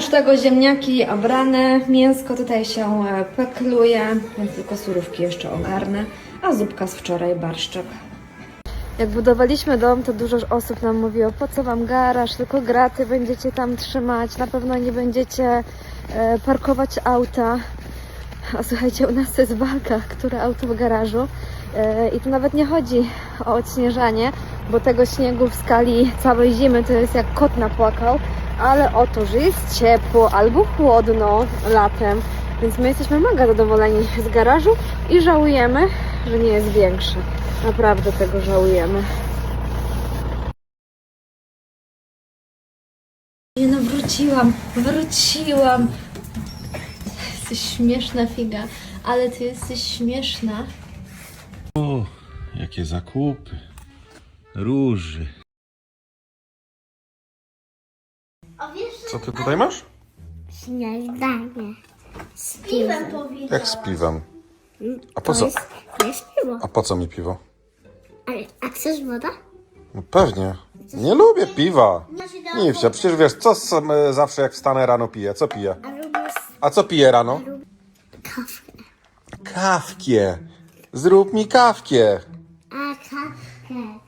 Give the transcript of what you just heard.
Oprócz tego ziemniaki obrane, mięsko tutaj się e, pekluje, więc tylko surówki jeszcze ogarnę, a zupka z wczoraj barszczek. Jak budowaliśmy dom, to dużo osób nam mówiło, po co wam garaż, tylko graty będziecie tam trzymać, na pewno nie będziecie e, parkować auta. A słuchajcie, u nas to jest walka, które auto w garażu. E, I tu nawet nie chodzi o odśnieżanie, bo tego śniegu w skali całej zimy to jest jak kot napłakał, ale o to, że jest ciepło albo chłodno latem, więc my jesteśmy mega zadowoleni z garażu i żałujemy, że nie jest większy. Naprawdę tego żałujemy. Nie no, wróciłam, wróciłam. Jesteś śmieszna, Figa, ale ty jesteś śmieszna. O, jakie zakupy. Róży. Co ty tutaj masz? Śniadanie. Z piwem powiedziała. Jak z piwem? Mm, a po To co, jest, to jest piwo. a po co mi piwo? A chcesz woda? No pewnie. Nie lubię piwa. Nie się przecież wiesz, co sam, e, zawsze jak wstanę rano piję? Co piję? A co piję rano? kawę. Kawkie. Zrób mi kawkie. A kawkę.